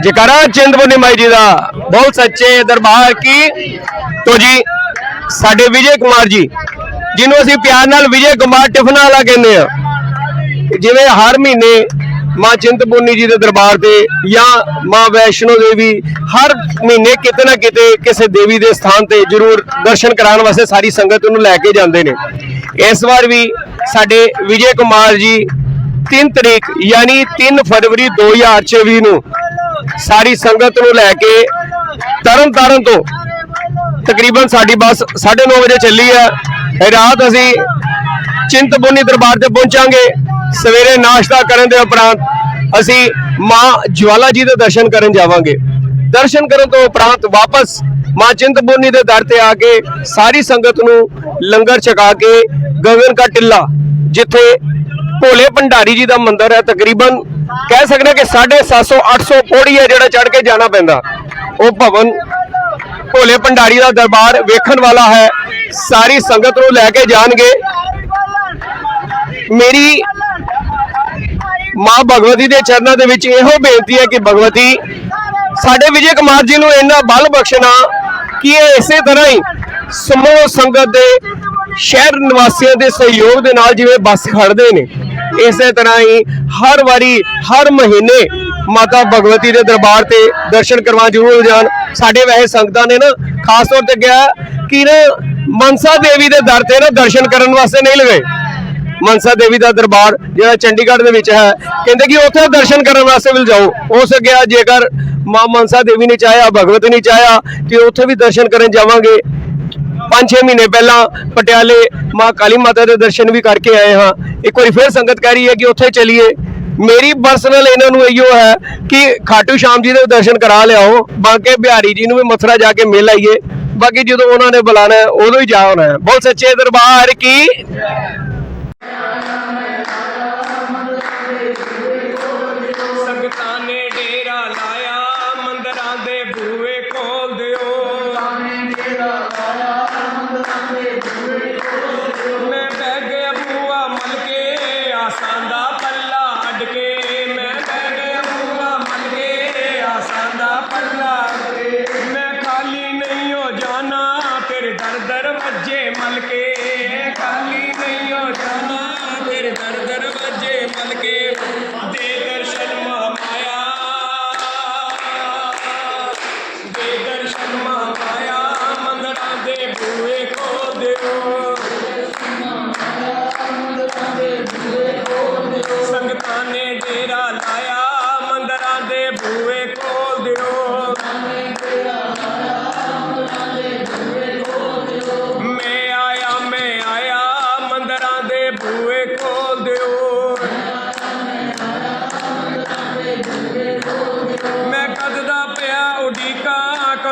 ਜਕਾਰਾ ਚਿੰਤਪੁਰਨੀ ਮਾਈ ਜੀ ਦਾ, ਬਹੁਤ ਸੱਚੇ ਦਰਬਾਰ ਕੀ? ਤੋ ਜੀ, ਸਾਡੇ ਵਿਜੇ ਕੁਮਾਰ ਜੀ, ਜਿਹਨੂੰ ਅਸੀਂ ਪਿਆਰ ਨਾਲ ਵਿਜੇ ਕੁਮਾਰ ਟਿਫਨਾ ਵਾਲਾ ਕਹਿੰਦੇ ਆ ਜਿਵੇਂ ਹਰ ਮਹੀਨੇ ਮਾਂ ਚਿੰਤਪੁਰਨੀ ਜੀ ਦੇ ਦਰਬਾਰ ਤੇ ਜਾਂ ਮਾਂ ਵੈਸ਼ਨੋ ਦੇਵੀ ਹਰ ਮਹੀਨੇ ਕਿਤੇ ਨਾ ਕਿਤੇ ਕਿਸੇ ਦੇਵੀ ਦੇ ਸਥਾਨ ਤੇ ਜ਼ਰੂਰ ਦਰਸ਼ਨ ਕਰਾਉਣ ਵਾਸਤੇ ਸਾਰੀ ਸੰਗਤ ਨੂੰ ਲੈ ਕੇ ਜਾਂਦੇ ਨੇ। ਇਸ ਵਾਰ ਵੀ ਸਾਡੇ ਵਿਜੇ ਕੁਮਾਰ ਜੀ 3 ਤਰੀਕ, ਯਾਨੀ 3 ਫਰਵਰੀ 2024 ਨੂੰ ਸਾਰੀ ਸੰਗਤ ਨੂੰ ਲੈ ਕੇ ਤਰਨ ਤਾਰਨ ਤੋਂ ਤਕਰੀਬਨ ਸਾਡੀ ਬੱਸ 9:30 ਵਜੇ ਚੱਲੀ ਹੈ ਰਾਤ ਅਸੀਂ ਚਿੰਤਪੁਰਨੀ ਦਰਬਾਰ ਤੇ ਪਹੁੰਚਾਂਗੇ। ਸਵੇਰੇ ਨਾਸ਼ਤਾ ਕਰਨ ਦੇ ਉਪਰੰਤ ਅਸੀਂ ਮਾਂ ਜਵਾਲਾ ਜੀ ਦੇ ਦਰਸ਼ਨ ਕਰਨ ਜਾਵਾਂਗੇ। ਦਰਸ਼ਨ ਕਰਨ ਤੋਂ ਉਪਰੰਤ ਵਾਪਸ ਮਾਂ ਚਿੰਤਪੁਰਨੀ ਦੇ ਦਰ ਤੇ ਆ ਕੇ ਸਾਰੀ ਸੰਗਤ ਨੂੰ ਲੰਗਰ ਛਕਾ ਕੇ ਗਗਨ ਕਾ ਟਿੱਲਾ, ਜਿੱਥੇ ਭੋਲੇ ਭੰਡਾਰੀ ਜੀ ਦਾ ਮੰਦਿਰ ਹੈ, ਤਕਰੀਬਨ ਕਹਿ ਸਕਦੇ ਹਾਂ ਕਿ 750 800 ਪੌੜੀ ਹੈ ਜਿਹੜਾ ਚੜ ਕੇ ਜਾਣਾ ਪੈਂਦਾ। ਉਹ ਭਵਨ ਭੋਲੇ ਭੰਡਾਰੀ ਦਾ ਦਰਬਾਰ ਵੇਖਣ ਵਾਲਾ ਹੈ। ਸਾਰੀ ਸੰਗਤ ਨੂੰ ਲੈ ਕੇ ਜਾਣਗੇ। ਮੇਰੀ ਮਾਂ ਭਗਵਤੀ ਦੇ ਚਰਨਾਂ ਦੇ ਵਿੱਚ ਇਹੋ ਬੇਨਤੀ ਹੈ ਕਿ ਭਗਵਤੀ, ਸਾਡੇ ਵਿਜੇ ਕੁਮਾਰ ਜੀ ਨੂੰ ਇੰਨਾ ਬਲ ਬਖਸ਼ਣਾ ਕਿ ਇਹ ਇਸੇ ਤਰ੍ਹਾਂ ਹੀ ਸਮੂਹ ਸੰਗਤ ਦੇ ਸ਼ਹਿਰ ਨਿਵਾਸੀਆਂ ਦੇ ਸਹਿਯੋਗ ਦੇ ਨਾਲ ਜਿਵੇਂ ਬੱਸ ਖੜਦੇ ਨੇ, ਇਸੇ ਤਰ੍ਹਾਂ ਹੀ ਹਰ ਵਾਰੀ, ਹਰ ਮਹੀਨੇ ਮਾਤਾ ਭਗਵਤੀ ਦੇ ਦਰਬਾਰ ਤੇ ਦਰਸ਼ਨ ਕਰਵਾ ਜ਼ਰੂਰ ਜਾਣ। ਸਾਡੇ ਵੈਸੇ ਸੰਗਤਾਂ ਨੇ ਨਾ ਖਾਸ ਤੌਰ ਤੇ ਕਿਹਾ ਕਿ ਨਾ ਮਨਸਾ ਦੇਵੀ ਦੇ ਦਰ ਤੇ ਨਾ ਦਰਸ਼ਨ ਕਰਨ ਵਾਸਤੇ ਨਹੀਂ ਲਗੇ ਮਨਸਾ ਦੇਵੀ ਦਾ ਦਰਬਾਰ ਜਿਹੜਾ ਚੰਡੀਗੜ੍ਹ ਦੇ ਵਿੱਚ ਹੈ, ਕਹਿੰਦੇ ਕਿ ਉੱਥੇ ਦਰਸ਼ਨ ਕਰਨ ਵਾਸਤੇ ਵੀ ਜਾਓ। ਹੋ ਸਕਿਆ ਜੇਕਰ ਮਾਂ ਮਨਸਾ ਦੇਵੀ ਨੇ ਚਾਹਿਆ, ਭਗਵਤ ਨੇ ਚਾਹਿਆ ਕਿ ਉੱਥੇ ਵੀ ਦਰਸ਼ਨ ਕਰਨ ਜਾਵਾਂਗੇ। 5-6 ਮਹੀਨੇ ਪਹਿਲਾਂ ਪਟਿਆਲੇ ਮਾਂ ਕਾਲੀ ਮਾਤਾ ਦੇ ਦਰਸ਼ਨ ਵੀ ਕਰਕੇ ਆਏ ਹਾਂ। ਇੱਕ ਵਾਰੀ ਫਿਰ ਸੰਗਤ ਕਹਿ ਰਹੀ ਹੈ ਕਿ ਉੱਥੇ ਚਲੀਏ। ਮੇਰੀ ਪਰਸਨਲ ਇਹਨਾਂ ਨੂੰ ਇਹੋ ਹੈ ਕਿ ਖਾਟੂ ਸ਼ਾਮ ਜੀ ਦੇ ਦਰਸ਼ਨ ਕਰਾ ਲਿਆਓ। ਬਾਕੀ ਬਿਹਾਰੀ ਜੀ ਨੂੰ ਵੀ ਮਥੁਰਾ ਜਾ ਕੇ ਮਿਲ ਆਈਏ। ਬਾਕੀ ਜਦੋਂ ਉਹਨਾਂ ਨੇ ਬੁਲਾਣਾ ਉਦੋਂ ਹੀ ਜਾ ਹੋਣਾ ਹੈ। ਬਹੁਤ ਸੱਚੇ ਦਰਬਾਰ ਕੀ?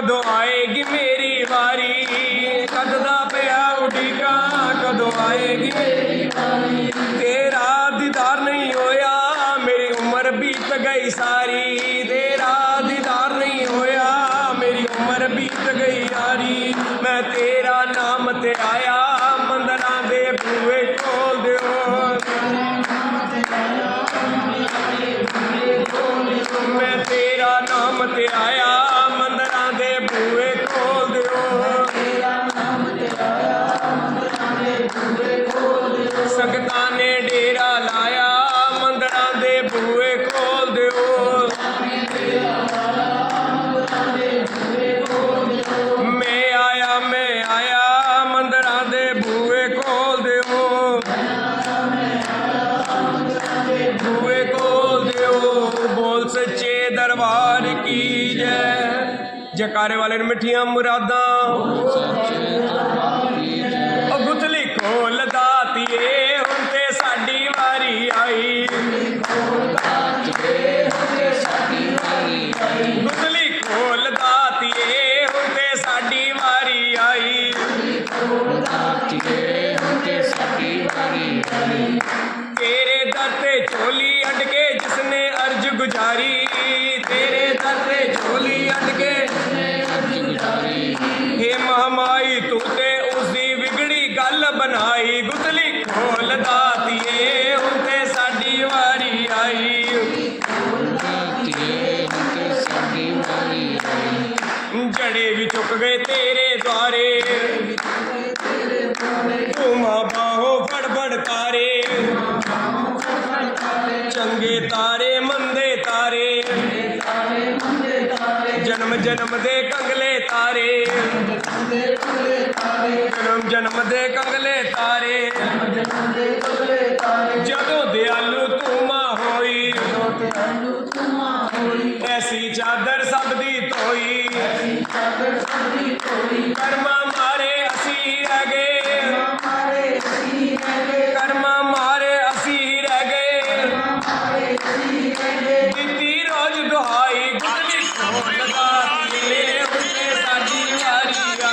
ਕਦੋਂ ਆਏਗੀ ਮੇਰੀ ਵਾਰੀ? ਕਦਦਾ ਪਿਆ ਉਡੀਕਾ ਕਦੋਂ ਆਏਗੀ ਮੇਰੀ ਵਾਰੀ? ਤੇਰਾ ਦੀਦਾਰ ਨਹੀਂ ਹੋਇਆ, ਮੇਰੀ ਉਮਰ ਬੀਤ ਗਈ ਸਾਰੀ। ਜਕਾਰੇ ਵਾਲੇ ਨੂੰ ਮਿੱਠੀਆਂ ਮੁਰਾਦਾਂ। ਉਹ ਗੁਤਲੀ ਖੋਲ ਦਾਤੀਏ, ਹੁਣ ਤੇ ਸਾਡੀ ਵਾਰੀ ਆਈ। ਗੁਤਲੀ ਖੋਲ ਦਾਤੀਏ, ਹੁਣ ਤੇ ਸਾਡੀ ਵਾਰੀ ਆਈ। ਤੇਰੇ ਦਰ ਤੇ ਝੋਲੀ ਅੱਡ ਕੇ ਜਿਸਨੇ ਅਰਜ ਗੁਜ਼ਾਰੀ, ਤੇਰੇ ਦਰ ਤੇ ਝੋਲੀ ਜਨਮ ਜਨਮ ਦੇ ਕੰਗਲੇ ਤਾਰੇ। ਜਨਮ ਜਨਮ ਦੇ ਕੰਗਲੇ ਤਾਰੇ। ਜਦੋਂ ਦਿਆਲੂ ਤੂੰ ਮਾ ਹੋਈ ਐਸੀ ਚਾਦਰ